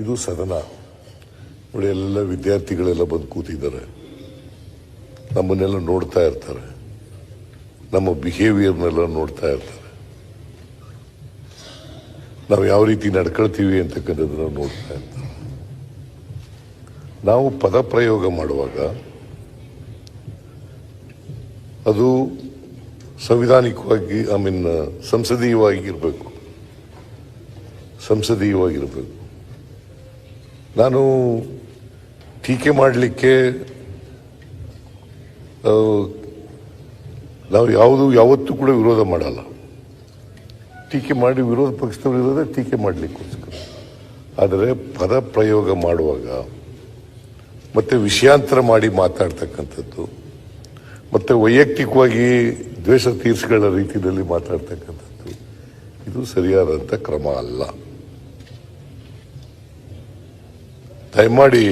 ಇದು ಸದನ. ನೋಡಿ ಎಲ್ಲ ವಿದ್ಯಾರ್ಥಿಗಳೆಲ್ಲ ಬಂದು ಕೂತಿದ್ದಾರೆ. ನಮ್ಮನ್ನೆಲ್ಲ ನೋಡ್ತಾ ಇರ್ತಾರೆ. ನಮ್ಮ ಬಿಹೇವಿಯರ್ನೆಲ್ಲ ನೋಡ್ತಾ ಇರ್ತಾರೆ. ನಾವು ಯಾವ ರೀತಿ ನಡ್ಕೊಳ್ತೀವಿ ಅಂತಕ್ಕಂಥದ್ದನ್ನ ನೋಡ್ತಾ ಇರ್ತಾರೆ. ನಾವು ಪದ ಪ್ರಯೋಗ ಮಾಡುವಾಗ ಅದು ಸಂವಿಧಾನಿಕವಾಗಿ ಐ ಮೀನ್ ಸಂಸದೀಯವಾಗಿರಬೇಕು. ಸಂಸದೀಯವಾಗಿರಬೇಕು. ನಾನು ಟೀಕೆ ಮಾಡಲಿಕ್ಕೆ ನಾವು ಯಾವುದು ಯಾವತ್ತೂ ಕೂಡ ವಿರೋಧ ಮಾಡಲ್ಲ. ಟೀಕೆ ಮಾಡಿ ವಿರೋಧ ಪಕ್ಷದವರು ಇರೋದೇ ಟೀಕೆ ಮಾಡಲಿಕ್ಕೋಸ್ಕರ. ಆದರೆ ಪದ ಪ್ರಯೋಗ ಮಾಡುವಾಗ, ಮತ್ತು ವಿಷಯಾಂತರ ಮಾಡಿ ಮಾತಾಡ್ತಕ್ಕಂಥದ್ದು, ಮತ್ತು ವೈಯಕ್ತಿಕವಾಗಿ ದ್ವೇಷ ತೀರ್ಸ್ಗಳ ರೀತಿಯಲ್ಲಿ ಮಾತಾಡ್ತಕ್ಕಂಥದ್ದು, ಇದು ಸರಿಯಾದಂಥ ಕ್ರಮ ಅಲ್ಲ. ದಯಮಾಡಿ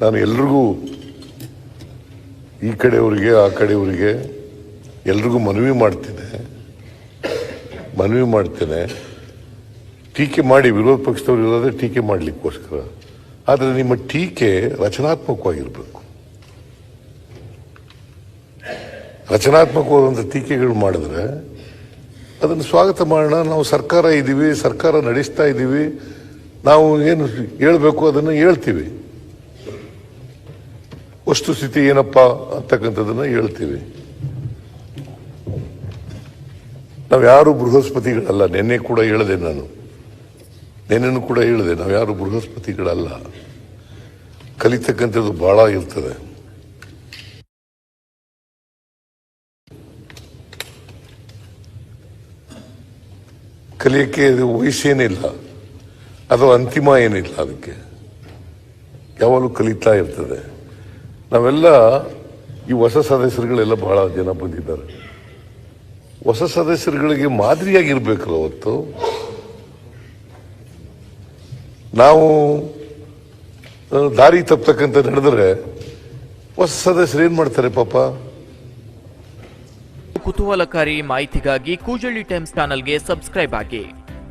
ನಾನು ಎಲ್ರಿಗೂ ಈ ಕಡೆಯವರಿಗೆ, ಆ ಕಡೆಯವರಿಗೆ ಎಲ್ರಿಗೂ ಮನವಿ ಮಾಡ್ತೇನೆ ಮನವಿ ಮಾಡ್ತೇನೆ. ಟೀಕೆ ಮಾಡಿ, ವಿರೋಧ ಪಕ್ಷದವರು ಇರೋದ್ರೆ ಟೀಕೆ ಮಾಡಲಿಕ್ಕೋಸ್ಕರ. ಆದರೆ ನಿಮ್ಮ ಟೀಕೆ ರಚನಾತ್ಮಕವಾಗಿರಬೇಕು. ರಚನಾತ್ಮಕವಾದಂಥ ಟೀಕೆಗಳು ಮಾಡಿದ್ರೆ ಅದನ್ನು ಸ್ವಾಗತ ಮಾಡೋಣ. ನಾವು ಸರ್ಕಾರ ಇದ್ದೀವಿ, ಸರ್ಕಾರ ನಡೆಸ್ತಾ ಇದ್ದೀವಿ. ನಾವು ಏನು ಹೇಳಬೇಕು ಅದನ್ನು ಹೇಳ್ತೀವಿ. ವಸ್ತುಸ್ಥಿತಿ ಏನಪ್ಪ ಅಂತಕ್ಕಂಥದ್ದನ್ನು ಹೇಳ್ತೀವಿ. ನಾವು ಯಾರು ಬೃಹಸ್ಪತಿಗಳಲ್ಲ, ನಿನ್ನೆ ಕೂಡ ಹೇಳಿದೆ ನಾನು. ನಿನ್ನೆನೂ ಕೂಡ ಹೇಳಿದೆ, ನಾವು ಯಾರು ಬೃಹಸ್ಪತಿಗಳಲ್ಲ. ಕಲಿತಕ್ಕಂಥದ್ದು ಬಹಳ ಇರ್ತದೆ. ಕಲಿಯಕ್ಕೆ ವಯಸ್ಸೇನಿಲ್ಲ. ಅದು ಅಂತಿಮ ಏನಿಲ್ಲ ಅದಕ್ಕೆ. ಯಾವಾಗಲೂ ಕಲಿತಾ ಇರ್ತದೆ. ನಾವೆಲ್ಲ ಈ ಹೊಸ ಸದಸ್ಯರುಗಳೆಲ್ಲ ಬಹಳ ಜನ ಬಂದಿದ್ದಾರೆ. ಹೊಸ ಸದಸ್ಯರುಗಳಿಗೆ ಮಾದರಿಯಾಗಿರ್ಬೇಕಲ್ಲ ಅವತ್ತು ನಾವು ದಾರಿ ತಪ್ಪತಕ್ಕಂತ ನಡೆದ್ರೆ ಹೊಸ ಸದಸ್ಯರು ಏನ್ ಮಾಡ್ತಾರೆ ಪಾಪ? ಕುತೂಹಲಕಾರಿ ಮಾಹಿತಿಗಾಗಿ ಕೂಜಳ್ಳಿ ಟೈಮ್ಸ್ ಚಾನಲ್ಗೆ ಸಬ್ಸ್ಕ್ರೈಬ್ ಆಗಿ.